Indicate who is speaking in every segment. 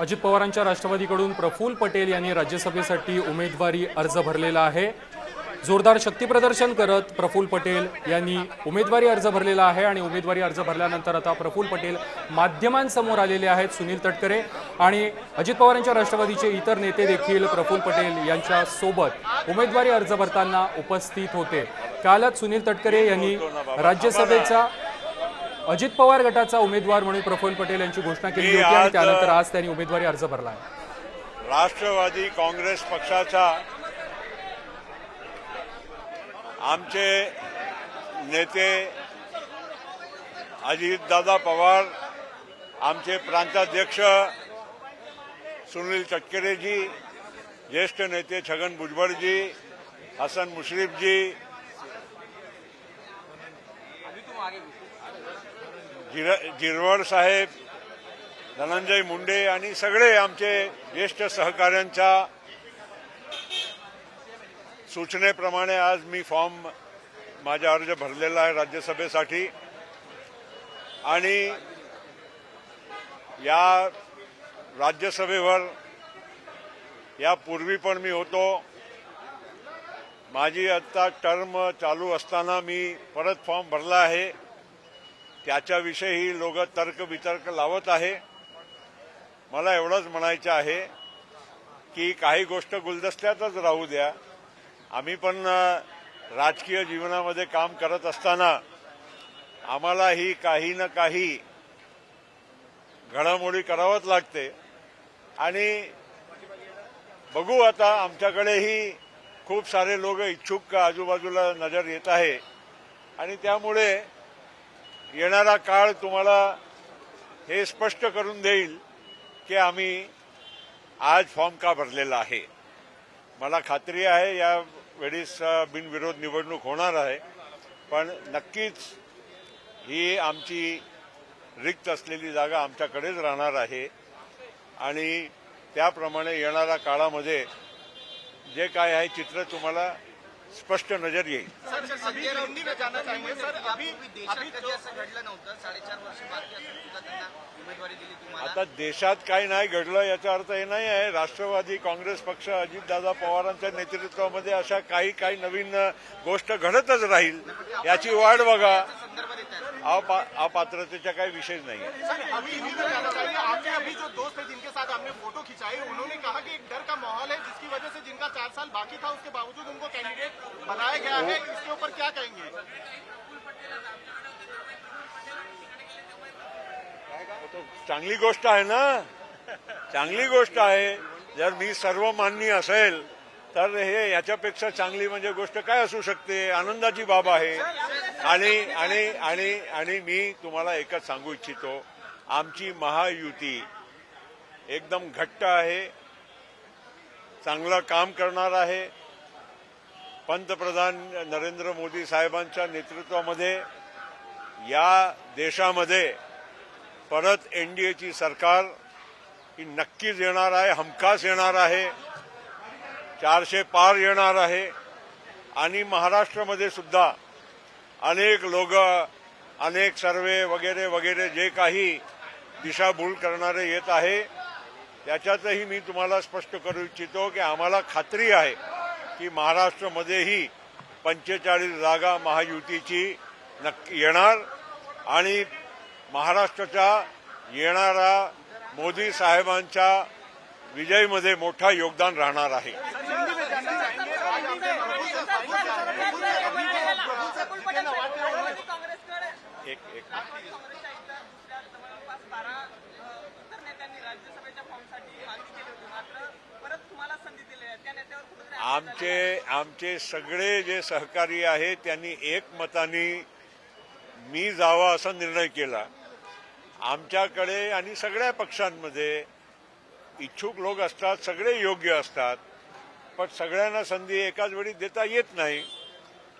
Speaker 1: अजित पवारांच्या राष्ट्रवादीकडून प्रफुल्ल पटेल यांनी राज्यसभेसाठी उमेदवारी अर्ज भरलेला आहे. जोरदार शक्तीप्रदर्शन करत प्रफुल्ल पटेल यांनी उमेदवारी अर्ज भरलेला आहे आणि उमेदवारी अर्ज भरल्यानंतर आता प्रफुल्ल पटेल माध्यमांसमोर आलेले आहेत सुनील तटकरे आणि अजित पवारांच्या राष्ट्रवादीचे इतर नेते देखील प्रफुल्ल पटेल यांच्या सोबत उमेदवारी अर्ज भरताना उपस्थित होते. कालच सुनील तटकरे यांनी राज्यसभेचा अजित पवार गटाचा उमेदवार म्हणून प्रफुल्ल पटेल यांची घोषणा केली होती आणि त्यानंतर आज त्यांनी उमेदवारी अर्ज भरला आहे.
Speaker 2: राष्ट्रवादी काँग्रेस पक्षाचा आमचे नेते अजितदादा पवार आमचे प्रांताध्यक्ष सुनील तटकरेजी ज्येष्ठ नेते छगन भुजबळजी हसन मुश्रीफजी जिर जिरवड साहेब धनंजय मुंडे आणि सगळे आमचे ज्येष्ठ सहकाऱ्यांच्या सूचनेप्रमाणे आज मी फॉर्म माझा अर्ज भरलेला आहे राज्यसभेसाठी. आणि या राज्यसभेवर यापूर्वी पण मी होतो. माझी आत्ता टर्म चालू असताना मी परत फॉर्म भरला आहे. त्याच्याविषयी लोक तर्क वितर्क लावत आहे. मला एवढंच म्हणायचं आहे की काही गोष्ट गुलदस्त्यातच राहू द्या. आम्ही पण राजकीय जीवनामध्ये काम करत असताना आम्हालाही काही ना काही घडामोडी करावंच लागते. आणि बघू आता आमच्याकडेही खूप सारे लोक इच्छुक आजूबाजूला नजर येत आहे. आणि त्यामुळे येणारा काळ तुम्हाला हे स्पष्ट करून देईल की आम्ही आज फॉर्म का भरलेला आहे. मला खात्री आहे या वेळेस बिनविरोध निवडणूक होणार आहे पण नक्कीच ही आमची रिक्त असलेली जागा आमच्याकडेच राहणार आहे. आणि त्याप्रमाणे येणाऱ्या काळामध्ये जे काय आहे चित्र तुम्हाला स्पष्ट नजर येईल. आता देशात काही नाही घडलं याचा अर्थ हे नाही आहे. राष्ट्रवादी काँग्रेस पक्ष अजितदादा पवारांच्या नेतृत्वामध्ये अशा काही काही नवीन गोष्ट घडतच राहील. याची वाट बघा. अपा- अपात्रतेचा काही नाही.
Speaker 3: आपके अभी जो दोस्त है जिनके साथ आपने फ़ोटो खिंचाई उन्होंने कहा कि एक डर का माहौल है जिसकी वजह से जिनका चार साल बाकी था उसके बावजूद उनको कैंडिडेट बनाया गया है। इसके ऊपर क्या कहेंगे?
Speaker 2: तो चांगली गोष्ट आहे ना? चांगली गोष्ट आहे. जर मी सर्वमान्य असेल तर हे याच्यापेक्षा चांगली म्हणजे गोष्ट काय असू शकते? आनंदाची बाब आहे. आणि आणि आणि आणि मी तुम्हाला एकच सांगू इच्छितो. आमची महायुती एकदम घट्ट आहे. चांगलं काम करणार आहे. पंतप्रधान नरेंद्र मोदी साहेबांच्या नेतृत्वामध्ये या देशामध्ये परत एनडीएची सरकार ही नक्कीच येणार आहे हमखास येणार आहे. चारशे पार येणार आहे. आणि महाराष्ट्रामध्ये सुद्धा अनेक लोक अनेक सर्वे वगैरे वगैरे जे काही दिशाभूल करणारे येत आहे त्याच्यातही मी तुम्हाला स्पष्ट करू इच्छितो की आम्हाला खात्री आहे की महाराष्ट्रामध्येही पंचेचाळीस जागा महायुतीची नक्की येणार आणि महाराष्ट्राच्या येणारा मोदी साहेबांच्या विजयमध्ये मोठा योगदान राहणार आहे. एक एक आमचे आमचे सगळे जे सहकारी आहेत त्यांनी एकमताने मी जावा असा निर्णय केला. आमच्याकडे आणि सगळ्या पक्षांमध्ये इच्छुक लोक असतात सगळे योग्य असतात पण सगळ्यांना संधी एकाच वेळी देता येत नाही.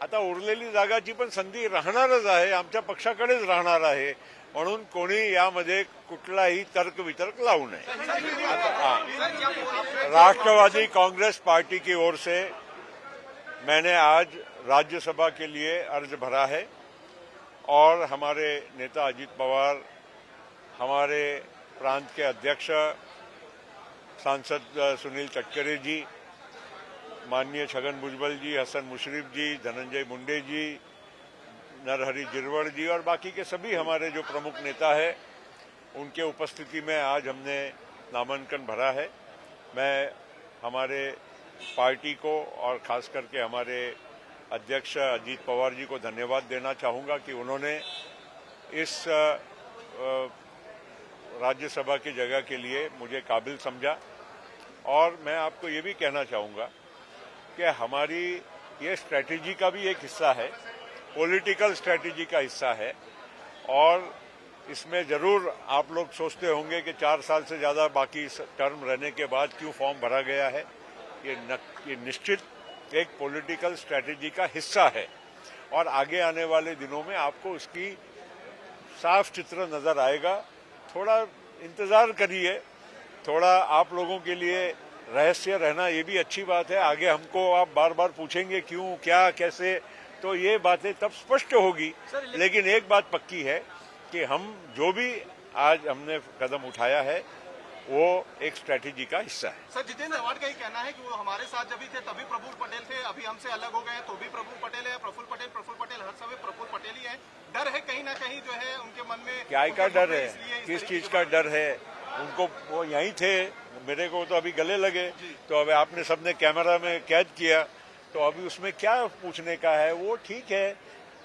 Speaker 2: आता उरलेली जागाची पण संधी राहणारच आहे आमच्या पक्षाकडेच राहणार आहे. म्हणून कोणी यामध्ये कुठलाही तर्क वितर्क लावू नये. आता राष्ट्रवादी कांग्रेस पार्टी की ओर से मैंने आज राज्यसभा के लिए अर्ज भरा है और हमारे नेता अजीत पवार हमारे प्रांत के अध्यक्ष सांसद सुनील तटकरे जी माननीय छगन भुजबल जी, हसन मुशरफ जी, धनंजय मुंडे जी, नरहरि जिरवड़ जी और बाकी के सभी हमारे जो प्रमुख नेता है, उनके उपस्थिति में आज हमने नामांकन भरा है। मैं हमारे पार्टी को और खास करके हमारे अध्यक्ष अजीत पवार जी को धन्यवाद देना चाहूँगा कि उन्होंने इस राज्यसभा की जगह के लिए मुझे काबिल समझा। और मैं आपको ये भी कहना चाहूँगा कि हमारी ये स्ट्रैटेजी का भी एक हिस्सा है पॉलिटिकल स्ट्रैटेजी का हिस्सा है और इसमें ज़रूर आप लोग सोचते होंगे कि चार साल से ज़्यादा बाकी टर्म रहने के बाद क्यों फॉर्म भरा गया है। ये न, ये निश्चित एक पॉलिटिकल स्ट्रैटेजी का हिस्सा है। और आगे आने वाले दिनों में आपको इसकी साफ़ चित्र नज़र आएगा। थोड़ा इंतज़ार करिए थोड़ा आप लोगों के लिए रहस्य रहना ये भी अच्छी बात है। आगे हमको आप बार बार पूछेंगे क्यों क्या कैसे? तो ये बातें तब स्पष्ट होगी। लेकिन एक बात पक्की है कि हम जो भी आज हमने कदम उठाया है वो एक स्ट्रैटेजी का हिस्सा है।
Speaker 3: सर जितेंद्र अवार्ड का ही कहना है कि वो हमारे साथ जब भी थे तभी प्रफुल्ल पटेल थे। अभी हमसे अलग हो गए हैं तो भी प्रफुल्ल पटेल है। प्रफुल पटेल प्रफुल पटेल हर समय प्रफुल्ल पटेल ही है। डर है कहीं ना कहीं जो है उनके मन में
Speaker 2: क्या का डर है? किस चीज़
Speaker 3: का
Speaker 2: डर है? उनको वो यहीं थे मेरे को तो अभी गले लगे। तो अब आपने सबने कैमरा में कैद किया। तो अभी उसमें क्या पूछने का है? वो ठीक है।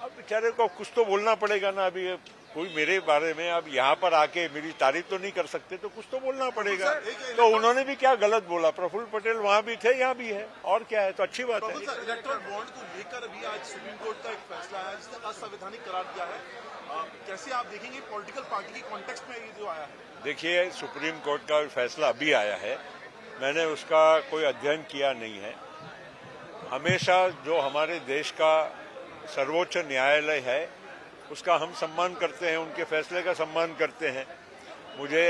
Speaker 2: अब बेचारे को कुछ तो बोलना पड़ेगा ना अभी। कोई मेरे बारे में अब यहाँ पर आके मेरी तारीफ़ तो नहीं कर सकते तो कुछ तो बोलना पड़ेगा। तो उन्होंने भी क्या गलत बोला? प्रफुल्ल पटेल वहाँ भी थे यहाँ भी है। और क्या है? तो अच्छी बात है।
Speaker 4: इलेक्ट्रल बॉन्ड को लेकर अभी आज सुप्रीम कोर्ट का एक फैसला आया जिसने असंवैधानिक करार दिया है। कैसे आप देखेंगे पॉलिटिकल पार्टी की कॉन्टेक्स्ट में ये जो आया है।
Speaker 2: देखिए सुप्रीम कोर्ट का फैसला अभी आया है। मैंने उसका कोई अध्ययन किया नहीं है। हमेशा जो हमारे देश का सर्वोच्च न्यायालय है उसका हम सम्मान करते हैं उनके फैसले का सम्मान करते हैं। मुझे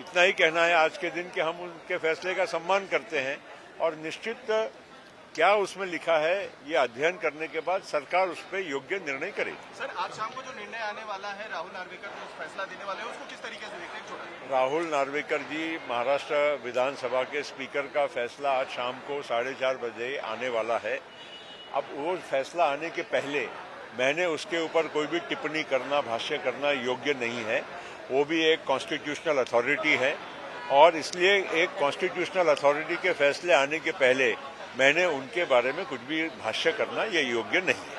Speaker 2: इतना ही कहना है आज के दिन कि हम उनके फैसले का सम्मान करते हैं और निश्चित क्या उसमें लिखा है ये अध्ययन करने के बाद सरकार उस पर योग्य निर्णय करेगी
Speaker 3: सर आज शाम को जो निर्णय आने वाला है राहुल नार्वेकर जो फैसला देने वाले हैं उसको किस तरीके से देखते हैं?
Speaker 2: राहुल नार्वेकर जी महाराष्ट्र विधानसभा के स्पीकर का फैसला आज शाम को साढ़े चार बजे आने वाला है। अब वो फैसला आने के पहले मैंने उसके ऊपर कोई भी टिप्पणी करना, भाष्य करना योग्य नहीं है। वो भी एक कॉन्स्टिट्यूशनल अथॉरिटी है और इसलिए एक कॉन्स्टिट्यूशनल अथॉरिटी के फैसले आने के पहले मैंने उनके बारे में कुछ भी भाष्य करना ये योग्य नहीं